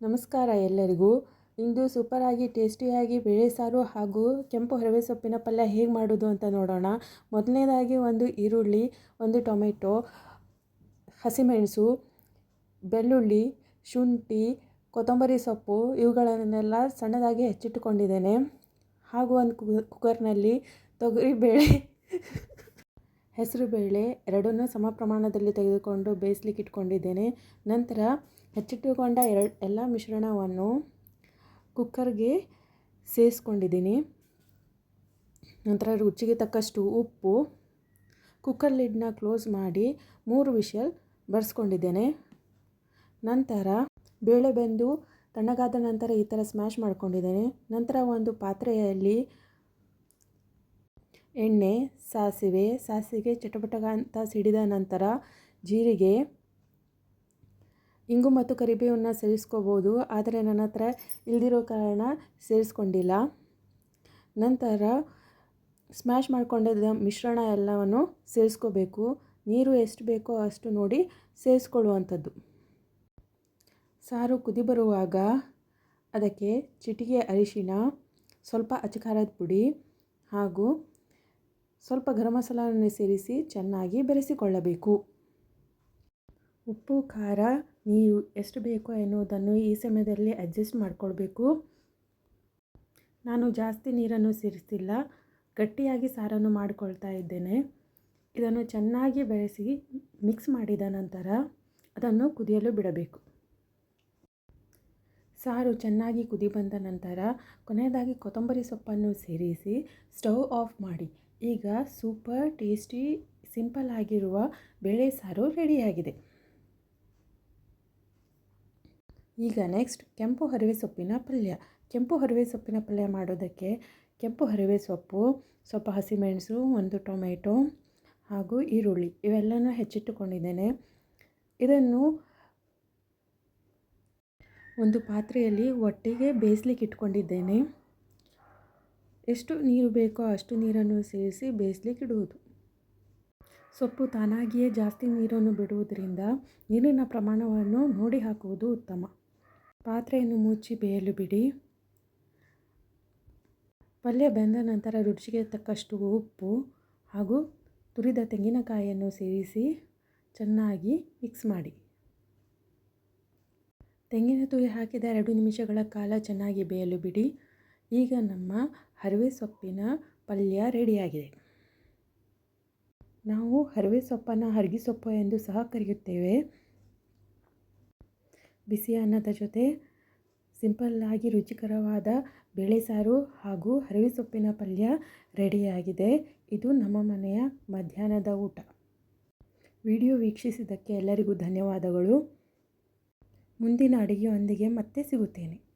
ನಮಸ್ಕಾರ ಎಲ್ಲರಿಗೂ. ಇಂದು ಸೂಪರಾಗಿ, ಟೇಸ್ಟಿಯಾಗಿ ಬೇಳೆ ಸಾರು ಹಾಗೂ ಕೆಂಪು ಹರವೆ ಸೊಪ್ಪಿನ ಪಲ್ಯ ಹೇಗೆ ಮಾಡೋದು ಅಂತ ನೋಡೋಣ. ಮೊದಲನೇದಾಗಿ ಒಂದು ಈರುಳ್ಳಿ, ಒಂದು ಟೊಮೆಟೊ, ಹಸಿಮೆಣಸು, ಬೆಳ್ಳುಳ್ಳಿ, ಶುಂಠಿ, ಕೊತ್ತಂಬರಿ ಸೊಪ್ಪು ಇವುಗಳನ್ನೆಲ್ಲ ಸಣ್ಣದಾಗಿ ಹೆಚ್ಚಿಟ್ಟುಕೊಂಡಿದ್ದೇನೆ. ಹಾಗೂ ಒಂದು ಕುಕ್ಕರ್ನಲ್ಲಿ ತೊಗರಿಬೇಳೆ ಹೆಸರುಬೇಳೆ ಎರಡನ್ನೂ ಸಮ ಪ್ರಮಾಣದಲ್ಲಿ ತೆಗೆದುಕೊಂಡು ಬೇಯಿಸ್ಲಿಕ್ಕೆ ಇಟ್ಕೊಂಡಿದ್ದೇನೆ. ನಂತರ ಹೆಚ್ಚಿಟ್ಟುಕೊಂಡ ಎರಡು, ಎಲ್ಲ ಮಿಶ್ರಣವನ್ನು ಕುಕ್ಕರ್ಗೆ ಸೇರಿಸ್ಕೊಂಡಿದ್ದೀನಿ. ನಂತರ ರುಚಿಗೆ ತಕ್ಕಷ್ಟು ಉಪ್ಪು ಕುಕ್ಕರ್ ಲಿಡ್ನ ಕ್ಲೋಸ್ ಮಾಡಿ ಮೂರು ವಿಷಲ್ ಬರ್ಸ್ಕೊಂಡಿದ್ದೇನೆ. ನಂತರ ಬೇಳೆ ಬೆಂದು ತಣ್ಣಗಾದ ನಂತರ ಈ ಥರ ಸ್ಮ್ಯಾಶ್ ಮಾಡ್ಕೊಂಡಿದ್ದೇನೆ. ನಂತರ ಒಂದು ಪಾತ್ರೆಯಲ್ಲಿ ಎಣ್ಣೆ, ಸಾಸಿವೆ ಸಾಸಿವೆ ಚಟಪಟಗ ಅಂತ ಸಿಡಿದ ನಂತರ ಜೀರಿಗೆ, ಇಂಗು ಮತ್ತು ಕರಿಬೇವನ್ನು ಸೇರಿಸ್ಕೋಬೋದು. ಆದರೆ ನನ್ನ ಹತ್ರ ಇಲ್ದಿರೋ ಕಾರಣ ಸೇರಿಸ್ಕೊಂಡಿಲ್ಲ. ನಂತರ ಸ್ಮ್ಯಾಶ್ ಮಾಡಿಕೊಂಡಿದ್ದ ಮಿಶ್ರಣ ಎಲ್ಲವನ್ನು ಸೇರಿಸ್ಕೋಬೇಕು. ನೀರು ಎಷ್ಟು ಬೇಕೋ ಅಷ್ಟು ನೋಡಿ ಸೇರಿಸ್ಕೊಳ್ಳುವಂಥದ್ದು. ಸಾರು ಕುದಿ ಬರುವಾಗ ಅದಕ್ಕೆ ಚಿಟಿಕೆ ಅರಿಶಿನ ಸ್ವಲ್ಪ ಅಚಕಾರದ ಪುಡಿ ಹಾಗೂ ಸ್ವಲ್ಪ ಗರಂ ಮಸಾಲವನ್ನು ಸೇರಿಸಿ ಚೆನ್ನಾಗಿ ಬೆರೆಸಿಕೊಳ್ಳಬೇಕು. ಉಪ್ಪು, ಖಾರ, ನೀರು ಎಷ್ಟು ಬೇಕೋ ಎನ್ನುವುದನ್ನು ಈ ಸಮಯದಲ್ಲಿ ಅಡ್ಜಸ್ಟ್ ಮಾಡಿಕೊಳ್ಬೇಕು. ನಾನು ಜಾಸ್ತಿ ನೀರನ್ನು ಸೇರಿಸಿಲ್ಲ ಗಟ್ಟಿಯಾಗಿ ಸಾರನ್ನು ಮಾಡಿಕೊಳ್ತಾ ಇದ್ದೇನೆ. ಇದನ್ನು ಚೆನ್ನಾಗಿ ಬೆರೆಸಿ ಮಿಕ್ಸ್ ಮಾಡಿದ ನಂತರ ಅದನ್ನು ಕುದಿಯಲು ಬಿಡಬೇಕು. ಸಾರು ಚೆನ್ನಾಗಿ ಕುದಿ ಬಂದ ನಂತರ ಕೊನೆಯದಾಗಿ ಕೊತ್ತಂಬರಿ ಸೊಪ್ಪನ್ನು ಸೇರಿಸಿ ಸ್ಟವ್ ಆಫ್ ಮಾಡಿ. ಈಗ ಸೂಪರ್ ಟೇಸ್ಟಿ ಸಿಂಪಲ್ ಆಗಿರುವ ಬೇಳೆ ಸಾರು ರೆಡಿಯಾಗಿದೆ. ಈಗ ನೆಕ್ಸ್ಟ್ ಕೆಂಪು ಹರಿವೆ ಸೊಪ್ಪಿನ ಪಲ್ಯ. ಕೆಂಪು ಹರಿವೆ ಸೊಪ್ಪಿನ ಪಲ್ಯ ಮಾಡೋದಕ್ಕೆ ಕೆಂಪು ಹರಿವೆ ಸೊಪ್ಪು, ಸ್ವಲ್ಪ ಹಸಿಮೆಣಸು, ಒಂದು ಟೊಮೆಟೊ ಹಾಗೂ ಈರುಳ್ಳಿ ಇವೆಲ್ಲನೂ ಹೆಚ್ಚಿಟ್ಟುಕೊಂಡಿದ್ದೇನೆ. ಇದನ್ನು ಒಂದು ಪಾತ್ರೆಯಲ್ಲಿ ಒಟ್ಟಿಗೆ ಬೇಯಿಸ್ಲಿಕ್ಕೆ ಇಟ್ಕೊಂಡಿದ್ದೇನೆ. ಎಷ್ಟು ನೀರು ಬೇಕೋ ಅಷ್ಟು ನೀರನ್ನು ಸೇರಿಸಿ ಬೇಯಿಸ್ಲಿಕ್ಕೆ ಇಡುವುದು. ಸೊಪ್ಪು ತಾನಾಗಿಯೇ ಜಾಸ್ತಿ ನೀರನ್ನು ಬಿಡುವುದರಿಂದ ನೀರಿನ ಪ್ರಮಾಣವನ್ನು ನೋಡಿ ಹಾಕುವುದು ಉತ್ತಮ. ಪಾತ್ರೆಯನ್ನು ಮುಚ್ಚಿ ಬೇಯಲು ಬಿಡಿ. ಪಲ್ಯ ಬೆಂದ ನಂತರ ರುಚಿಗೆ ತಕ್ಕಷ್ಟು ಉಪ್ಪು ಹಾಗೂ ತುರಿದ ತೆಂಗಿನಕಾಯಿಯನ್ನು ಸೇರಿಸಿ ಚೆನ್ನಾಗಿ ಮಿಕ್ಸ್ ಮಾಡಿ. ತೆಂಗಿನ ತುರಿ ಹಾಕಿದ ಎರಡು ನಿಮಿಷಗಳ ಕಾಲ ಚೆನ್ನಾಗಿ ಬೇಯಲು ಬಿಡಿ. ಈಗ ನಮ್ಮ ಹರಿವೆ ಸೊಪ್ಪಿನ ಪಲ್ಯ ರೆಡಿಯಾಗಿದೆ. ನಾವು ಹರಿವೆ ಸೊಪ್ಪನ್ನು ಹರಗಿ ಸೊಪ್ಪು ಎಂದು ಸಹ ಕರೆಯುತ್ತೇವೆ. ಬಿಸಿ ಅನ್ನದ ಜೊತೆ ಸಿಂಪಲ್ಲಾಗಿ ರುಚಿಕರವಾದ ಬೇಳೆ ಸಾರು ಹಾಗೂ ಹರಿವೆ ಸೊಪ್ಪಿನ ಪಲ್ಯ ರೆಡಿಯಾಗಿದೆ. ಇದು ನಮ್ಮ ಮನೆಯ ಮಧ್ಯಾಹ್ನದ ಊಟ. ವಿಡಿಯೋ ವೀಕ್ಷಿಸಿದ್ದಕ್ಕೆ ಎಲ್ಲರಿಗೂ ಧನ್ಯವಾದಗಳು. ಮುಂದಿನ ಅಡುಗೆಯೊಂದಿಗೆ ಮತ್ತೆ ಸಿಗುತ್ತೇನೆ.